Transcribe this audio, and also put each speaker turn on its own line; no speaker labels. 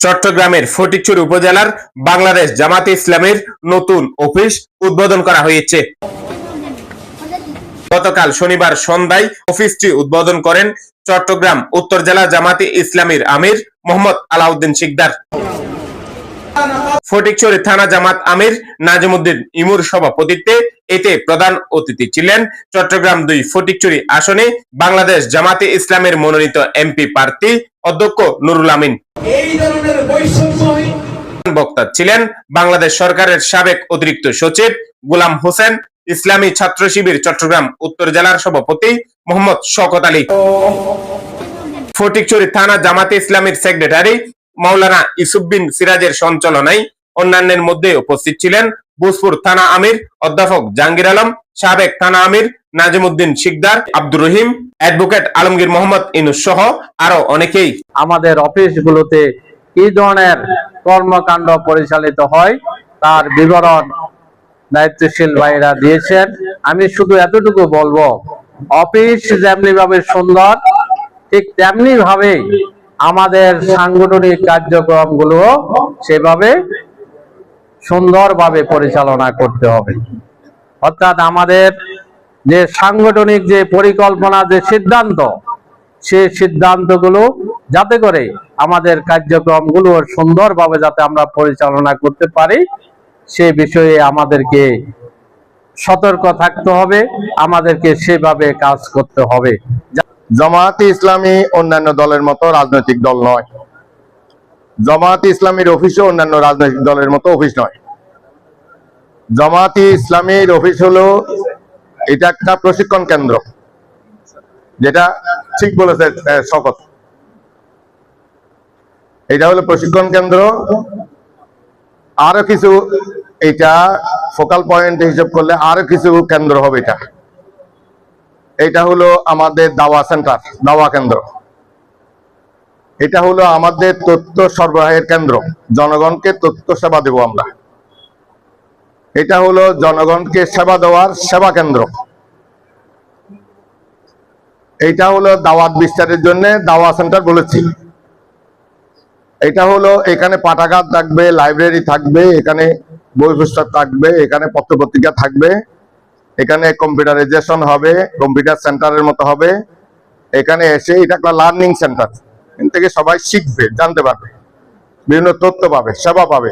চট্টগ্রামের ফটিকছড়ি উপজেলার বাংলাদেশ জামাতে ইসলামের নতুন অফিস উদ্বোধন করা হয়েছে। গতকাল শনিবার সন্ধ্যায় অফিসটি উদ্বোধন করেন চট্টগ্রাম উত্তর জেলা জামাতে ইসলামীর আমির মোহাম্মদ আলাউদ্দিন শিকদার। ফটিকছড়ি থানা জামাত আমির নাজিমুদ্দিন ইমুর সভাপতিত্বে এতে প্রধান অতিথি ছিলেন চট্টগ্রাম দুই ফটিকছড়ি আসনে বাংলাদেশ জামাতে ইসলামের মনোনীত এমপি প্রার্থী অধ্যক্ষ নুরুল আমিন।
এই ধরনের বৈষম্যহীন
বক্তা ছিলেন বাংলাদেশ সরকারের সাবেক অতিরিক্ত সচিব গোলাম হোসেন ইসলামী ছাত্র শিবির চট্টগ্রাম উত্তর জেলার সভাপতি মোহাম্মদ শওকত আলী। ফটিকছড়ি থানা জামাতে ইসলামীর সেক্রেটারি মাওলানা ইসুফ বিন সিরাজের সঞ্চালনায় অন্যান্যের মধ্যে উপস্থিত ছিলেন ভোজপুর থানা আমির অধ্যাপক জাহাঙ্গীর আলম সাবেক থানা আমির নাজিমুদ্দিন শিকদার আব্দুর রহিম অ্যাডভোকেট আলমগীর মোহাম্মদ ইনুস সহ আরও অনেকেই।
আমাদের অফিসগুলোতে কি ধরনের কর্মকাণ্ড পরিচালিত হয় তার বিবরণ দায়িত্বশীল ভাইরা দিয়েছেন। আমি শুধু এতটুকু বলব, অফিস যেমনি ভাবে সুন্দর, ঠিক তেমনি ভাবে আমাদের সাংগঠনিক কার্যক্রমগুলো সেভাবে সুন্দরভাবে পরিচালনা করতে হবে। অর্থাৎ আমাদের যে সাংগঠনিক যে পরিকল্পনা, যে সিদ্ধান্ত সেই সিদ্ধান্তগুলো যাতে করে আমাদের কার্যক্রমগুলো সুন্দরভাবে যাতে আমরা পরিচালনা করতে পারি, সে বিষয়ে আমাদেরকে সতর্ক থাকতে হবে, আমাদেরকে সেভাবে কাজ করতে হবে।
জামায়াতে ইসলামী অন্যান্য দলের মতো রাজনৈতিক দল নয়। জামায়াতে ইসলামীর অফিসও অন্যান্য রাজনৈতিক দলের মতো অফিস নয়। জামায়াতে ইসলামীর অফিস হলো এটা একটা প্রশিক্ষণ কেন্দ্র। যেটা ঠিক বলেছে শকত। এটা হলো প্রশিক্ষণ কেন্দ্র। আরও কিছু এটা ফোকাল পয়েন্ট হিসেব করলে আরও কিছু কেন্দ্র হবে এটা। এটা হলো আমাদের দাওয়া সেন্টার দাওয়া কেন্দ্র। এটা হলো আমাদের তথ্য সরবরাহের কেন্দ্র। জনগণকে তথ্য সেবা দেব আমরা। এটা হলো জনগণকে সেবা দেওয়ার সেবা কেন্দ্র। এটা হলো দাওয়াত বিস্তারের জন্য দাওয়া সেন্টার বলেছি। এটা হলো এখানে পাঠাগার থাকবে, লাইব্রেরি থাকবে, এখানে বই পুস্তক থাকবে, এখানে পত্রপত্রিকা থাকবে, এখানে কম্পিউটারাইজেশন হবে, কম্পিউটার সেন্টারের মতো হবে। এখানে এসে এটা একটা লার্নিং সেন্টার। এখান থেকে সবাই শিখবে, জানতে পারবে। বিভিন্ন তথ্য পাবে, সেবা পাবে।